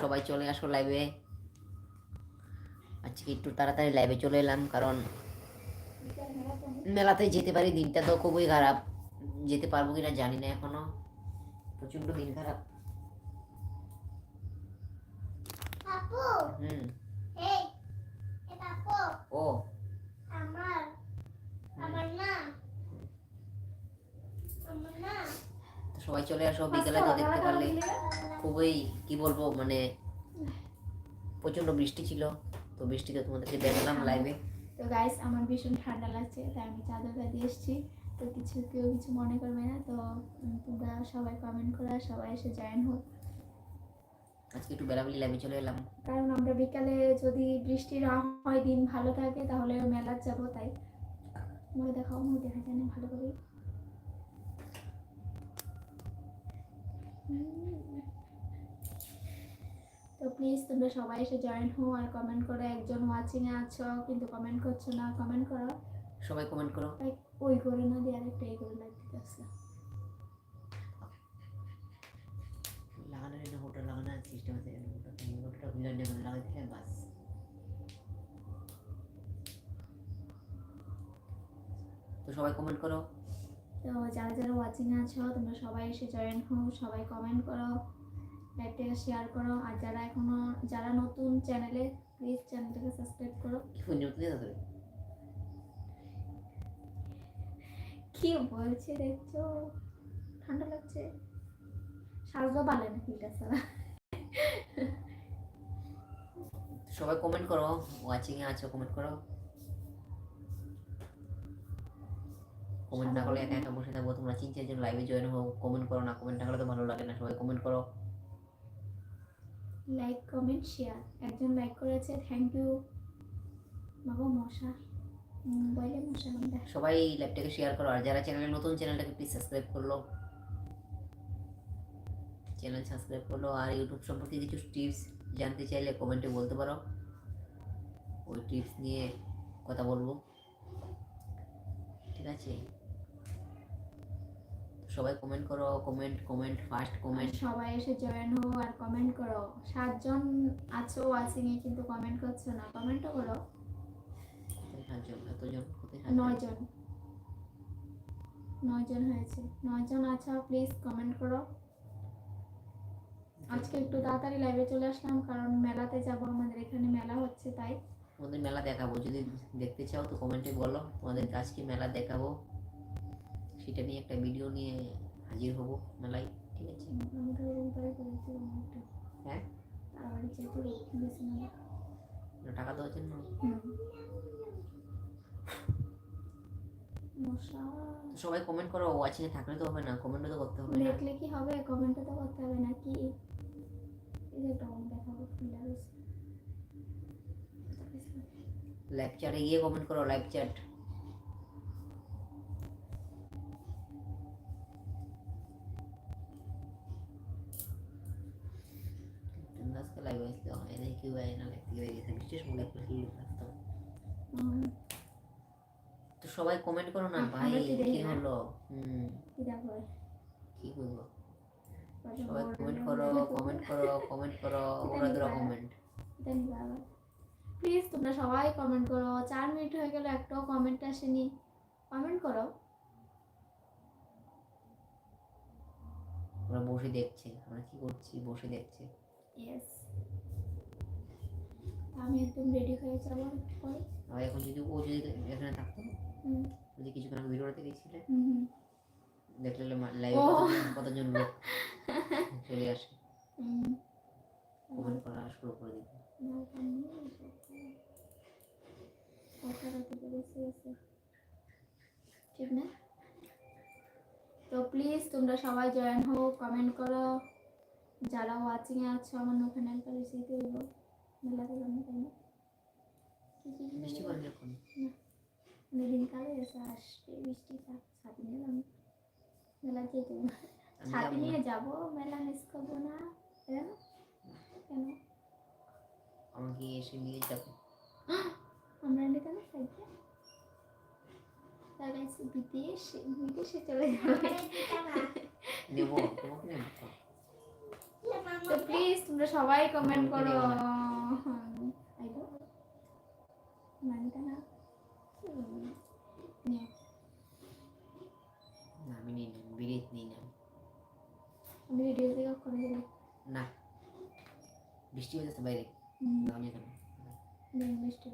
সবাই চলে আসো লাইভে আজকে একটু তাড়াতাড়ি লাইভে চলে এলাম কারণ মেলাতে যেতে পারি দিনটা তো খুবই খারাপ। যেতে পারব কিনা জানি না এখনও। প্রচণ্ড দিন খারাপ। হুম এই এ আপু ও আমার আমার না আমার না তো সবাই চলে আসো বিকেলে তো দেখতে পারলে। খুবই কি বলব মানে প্রচণ্ড বৃষ্টি ছিল তো বৃষ্টিতে তোমাদেরকে দেখলাম লাইভে তো গাইস আমার ভীষণ ঠান্ডা লাগছে তাই আমি চাদরটা দিয়ে এসেছি। তো কিছু কেউ কিছু মনে করবে না তো তোমরা সবাই কমেন্ট করে সবাই এসে জয়েন হোক। আজকে একটু বেলাবেলি লাইভে চলে এলাম। কারণ আমরা বিকালে যদি বৃষ্টি না হয় দিন ভালো থাকে তাহলে মেলার যাব তাই। মুখে দেখাও মুখে দেখা যায় না ভালো করে। তো প্লিজ তোমরা সবাই এসে জয়েন হও আর কমেন্ট করো একজন ওয়াচিং এ আছো কিন্তু কমেন্ট করছ না কমেন্ট করো। সবাই কমেন্ট করো। ওই করে না দিয়ে আরেকটা এই করে লাগানোর সিস্টেম আছে ভিলার লাগাই দিলে বাস। তো সবাই কমেন্ট করো। তো যারা যারা ওয়াচিং আছো তোমরা সবাই এসে জয়েন হও সবাই কমেন্ট করো লাইভটাকে শেয়ার করো আর যারা এখনও যারা নতুন চ্যানেলে প্লিজ চ্যানেলটাকে সাবস্ক্রাইব করো। কি বলছে দেখছ? ঠান্ডা লাগছে। সাজও পালে না ফিল্টার ছাড়া সবাই কমেন্ট করো ওয়াচিং এ আছো কমেন্ট করো। কমেন্ট না করলে একা একা বসে থাকব তোমরা তিন চারজন লাইভে জয়েন হও কমেন্ট করো না কমেন্ট না করলে তো ভালো লাগে না সবাই কমেন্ট করো। লাইক কমেন্ট শেয়ার একজন লাইক করেছে থ্যাংক ইউ বাবা মশা। মোবাইলে মশা সবাই ল্যাপটপে শেয়ার করো আর যারা চ্যানেলে নতুন চ্যানেলটাকে প্লিজ সাবস্ক্রাইব করল। চ্যানেল সাবস্ক্রাইব করল আর ইউটিউব সম্পর্কে কিছু টিপস জানতে চাইলে কমেন্টে বলতে পারো। ওই টিপস নিয়ে কথা বলব। ঠিক আছে? সবাই কমেন্ট করো কমেন্ট কমেন্ট ফার্স্ট কমেন্ট সবাই এসে জয়েন হও আর কমেন্ট করো। সাতজন আছো ওয়াচিং এ কিন্তু কমেন্ট করছ না। কমেন্টও করো। সাতজন এতজন কোথায় নয় সাতজন? জন হয়েছে। নয়জন আছো প্লিজ কমেন্ট করো। আজকে একটু তাড়াতাড়ি লাইভে চলে আসলাম কারণ মেলাতে যাব আমাদের এখানে মেলা হচ্ছে তাই। তোমাদের মেলা দেখাবো। যদি দেখতে চাও তো কমেন্টে বলো। তোমাদের আজকে মেলা দেখাবো। সেটা নিয়ে একটা ভিডিও নিয়ে হাজির হব। মেলায় ঠিক আছে? হ্যাঁ? না। টাকা দেওয়ার জন্য? সবাই কমেন্ট করো ওয়াচিং এ থাকলে তো হবে না কমেন্টও তো করতে হবে না। দেখলে কি হবে কমেন্টও তো করতে হবে নাকি এই যে দেখাবো চ্যাটে গিয়ে কমেন্ট করো লাইভ চ্যাট গেছে বিশেষ মনে তো সবাই কমেন্ট করো না আম- ভাই আমরা কি দেখি কি না? হলো হুম কি দেখো কি করব কত সবাই কমেন্ট করো কমেন্ট করো কমেন্ট করো ওরা কমেন্ট প্লিজ তোমরা সবাই কমেন্ট করো। চার মিনিট হয়ে গেল একটাও কমেন্ট আসেনি। কমেন্ট করো। ওরা বসে দেখছে। আমরা কি করছি? বসে দেখছে। ইয়েস আমি একদম রেডি হয়ে যাব পরে। আর এখন যদি ও যদি এখানে থাকতো যদি কিছুক্ষণ আগে ভিডিওতে গেছিলে দেখলে লাইভ। কতজন লোক চলে আসে। হুম। কমেন্ট করা শুরু করে দিবে। ঠিক না? তো প্লিজ তোমরা সবাই জয়েন হও কমেন্ট করো। যারা ওয়াচিং এ আছো আমার ওখানে একটা রিসিভ করব মেলাতে যাব তাই না কি কি বৃষ্টি পড়ে যখন দিন এসে আসবে বৃষ্টি ছাতি নিয়ে যাব মেলা যেতে আমি ছাতি নিয়ে যাব মেলা মিস করব না কেন কেন আমাকে এসে নিয়ে যাবে আমরা বিদেশে বিদেশে চলে যাবে নেব তোমাকে নেব তো প্লিজ তোমরা সবাই কমেন্ট করো আইবো মানটা না হুম, নিও। না আমি নিই না নিই না আমি ভিডিও থেকে করে না বৃষ্টি হয়েছে বাইরে হুম, যাওয়া যেত না। নিন মিষ্টি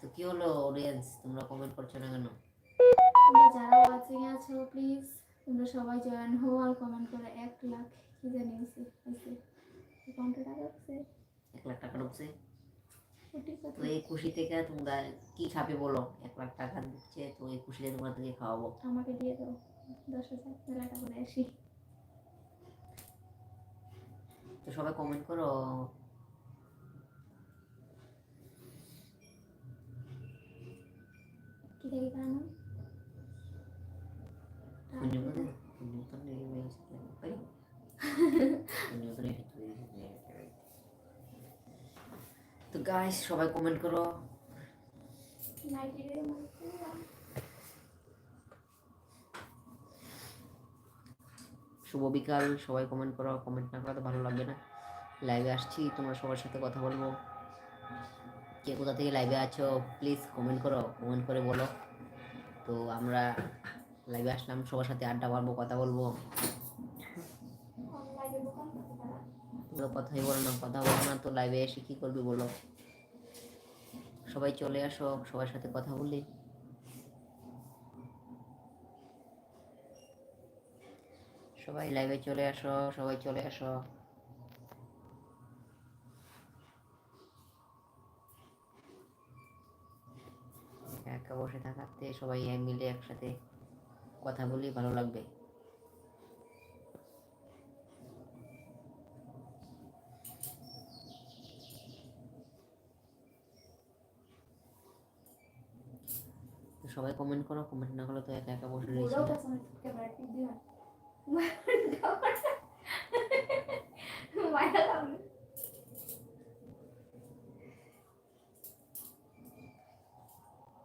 তো কি হলো অডিয়েন্স তোমরা কমেন্ট করছ না কেন তোমরা যারা ওয়াচিং আছো প্লিজ তোমরা সবাই জয়েন হও আর কমেন্ট করে এক লাখ কি জানি আছে আছে অ্যাকাউন্টে টাকা আছে এক লাখ টাকা ঢুকছে কোটি খুশি থেকে তোমরা কি খাবে বলো? এক লাখ টাকা দিচ্ছে তো এই খুশিতে তোমরা থেকে খাওয়াবো। আমাকে দিয়ে দাও। দশ হাজার মেলাটা করে আসি। তো সবাই কমেন্ট করো। কি থেকে কারণ? গাইস সবাই কমেন্ট করো। শুভ বিকাল, সবাই কমেন্ট করো কমেন্ট না করলে তো ভালো লাগবে না। লাইভে আসছি, তোমরা সবার সাথে কথা বলব। কে কোথা থেকে লাইভে আছো প্লিজ কমেন্ট করো কমেন্ট করে বলো। তো আমরা লাইভে আসলাম, সবার সাথে আড্ডা মারবো, কথা বলব। কথাই বলো না, কথা বলো না, তো লাইভে এসে কি করবি বলো? সবাই চলে আসো, সবার সাথে কথা বলি। সবাই লাইভে চলে আসো, সবাই চলে আসো। একা বসে থাকাতে সবাই মিলে একসাথে কথা বলি, ভালো লাগবে তো সবাই কমেন্ট করো কমেন্ট না করলে তো একা একা বসে রয়েছি।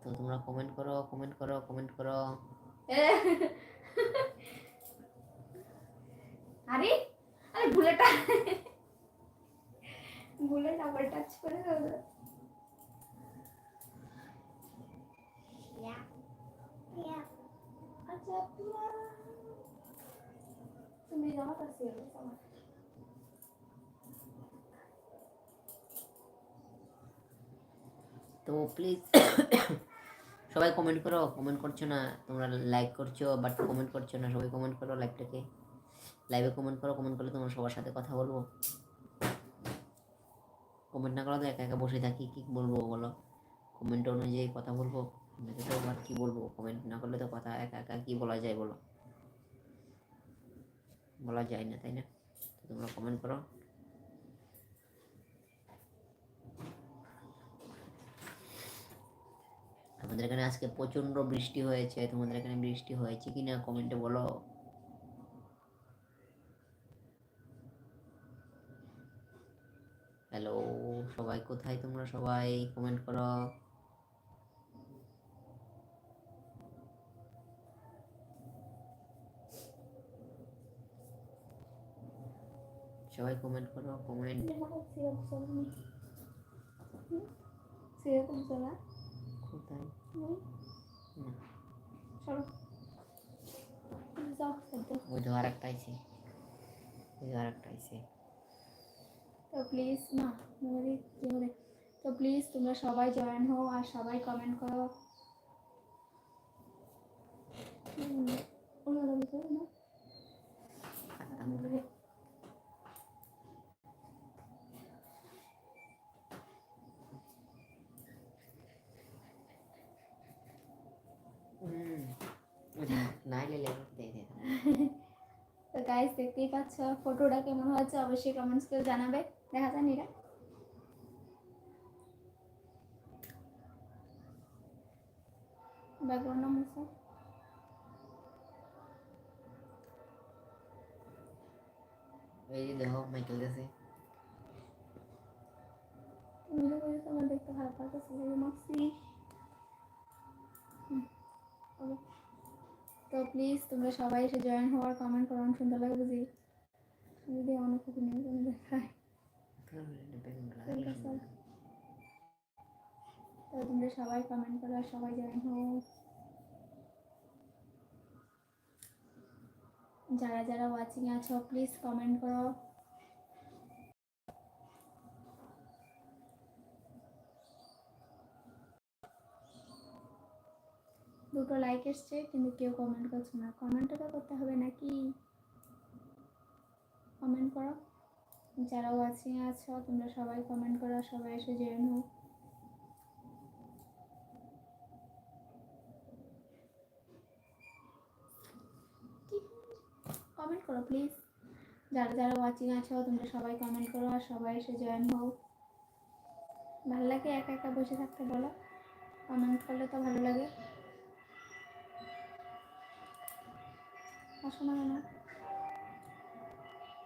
তো তোমরা কমেন্ট করো কমেন্ট করো কমেন্ট করো। আরে আরে বুলেটটা বুলেট আবার টাচ করে আচ্ছা তো প্লিজ সবাই কমেন্ট করো কমেন্ট করছ না, তোমরা লাইক করছ বাট কমেন্ট করছ না, সবাই কমেন্ট করো লাইভটাকে লাইভে কমেন্ট করো কমেন্ট করলে তোমরা সবার সাথে কথা বলব। কমেন্ট না করলে তো একা একা বসে থাকি, কি বলব বলো? কমেন্ট অনুযায়ী কথা বলব। তো আবার কি বলব? কমেন্ট না করলে তো কথা একা একা কি বলা যায় বলো? বলা যায় না, তাই না? তো তোমরা কমেন্ট করো। আমাদের এখানে আজকে প্রচণ্ড বৃষ্টি হয়েছে। তোমাদের এখানে বৃষ্টি হয়েছে কি না কমেন্টে বলো। হ্যালো সবাই কোথায় তোমরা সবাই? কমেন্ট করো। সবাই কমেন্ট করো কমেন্ট সেরকম চলা কোথায়? ওই তো আর একটা আইছে ওই আর একটা আইছে তো প্লিজ কি হবে তো প্লিজ তোমরা সবাই জয়েন হও আর সবাই কমেন্ট করো। হুম, না তো গাইস দেখতেই পাচ্ছ ফটোটা কেমন হয়েছে অবশ্যই কমেন্টস করে জানাবে। দেখা যায় নিরা। ব্যাকগ্রাউন্ড মুছে এই দেখো মাইকেল গেছে আমার দেখতে এই মাখছি হুম, হবে। তো প্লিজ তোমরা সবাই এসে জয়েন হওয়ার কমেন্ট করো সুন্দর লাগে বুঝি। যদি অনেক নেই, তুমি দেখায় তো তোমরা সবাই কমেন্ট করো আর সবাই জয়েন হও। যারা যারা ওয়াচিং আছো প্লিজ কমেন্ট করো। দুটো লাইক এসছে, কিন্তু কেউ কমেন্ট করছে না। কমেন্টটা তো করতে হবে নাকি? কমেন্ট করো। যারা ওয়াচিং আছো, তোমরা সবাই কমেন্ট করো, সবাই এসে জয়েন হও কমেন্ট করো প্লিজ যারা যারা ওয়াচিং আছো, তোমরা সবাই কমেন্ট করো আর সবাই এসে জয়েন হও ভালো লাগে একা একা বসে থাকতে বলো। কমেন্ট করলে তো ভালো লাগে। আসো না। কেন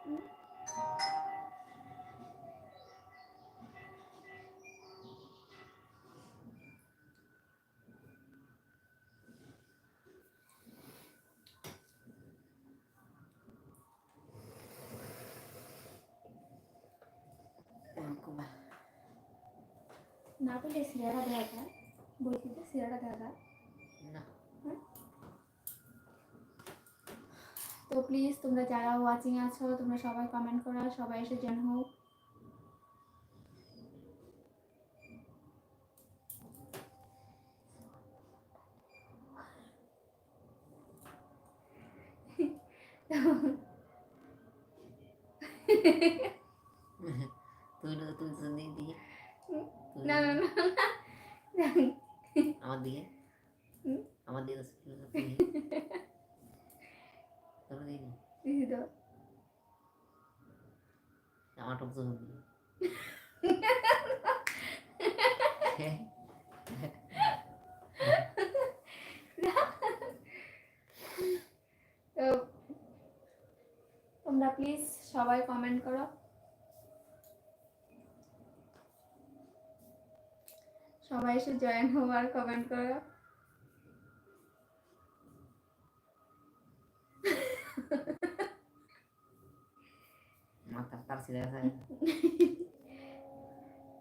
হুম? না পেলে সিরাটা দেওয়া যায়। বইটিতে সিরাটা দেওয়া যায় তো প্লিজ তোমরা যারা ওয়াচিং আছো তোমরা সবাই কমেন্ট করো সবাই এসে জয়েন হও তুই তুই শুনি না না না আমার দিকে আমার দিকে তোর দিকে দিদি তো আমার টক তো তোমরা প্লিজ সবাই কমেন্ট করো সবাই এসে জয়েন হও আর কমেন্ট করো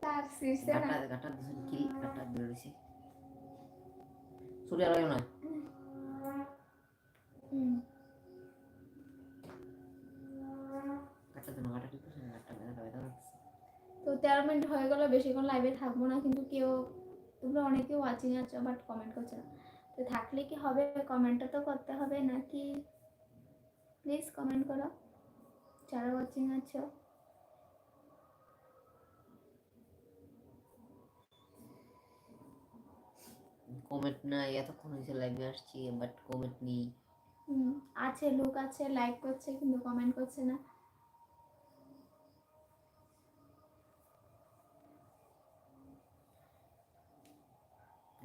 তার শীর্ষে দুজন কি বেরোছে সূর্য আলো না তো তেরো মিনিট হয়ে গেল বেশিক্ষণ লাইভে থাকব না কিন্তু কেউ তোমরা অনেকে ওয়াচিং আছো বাট কমেন্ট করছ না। তো থাকলে কি হবে? কমেন্টটা তো করতে হবে নাকি প্লিজ কমেন্ট করো। যারা ওয়াচিং আছো। কমেন্ট না এতক্ষণ হয়েছে লাইভে আসছি বাট কমেন্ট নেই। আছে লোক আছে লাইক করছে কিন্তু কমেন্ট করছে না।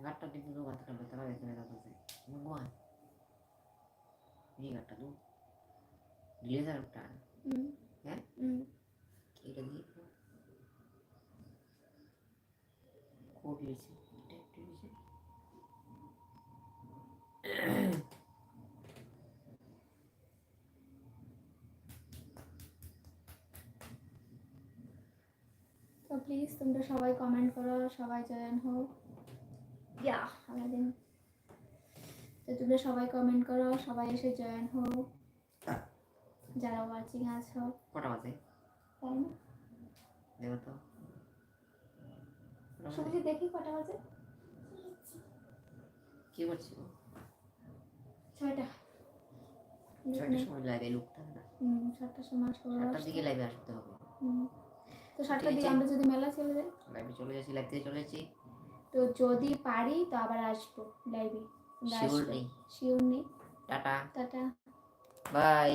গাটটা কিন্তু গাটটা বেতরা বেতরা বেতরা ভগবান। এই গাটটা তো দিলে স্যার হ্যাঁ। এটা দিয়ে। লিখেছে। তো প্লিজ তোমরা সবাই কমেন্ট করো সবাই জয়েন হও। ইয়া সারাদিন। তো তোমরা সবাই কমেন্ট করো সবাই এসে জয়েন হও। যারা ওয়াচিং আছো। কটা বাজে? তাই না? দেখো তো? সবাই দেখি কটা বাজে? কি করছি? ছয়টা। ছয়টার সময় লাইভে লোক থাকে না। সাতটার সময় সবাই সাতটার দিকে লাইভে আসতে হবে। তো সাতটার দিকে আমরা যদি মেলা চলে যাই? লাইভে চলে যাচ্ছি লাইভ থেকে চলে যাচ্ছি। তো যদি পারি তো আবার আসব লাইভে শিওর নেই। শিওর নেই। টাটা। টাটা। বাই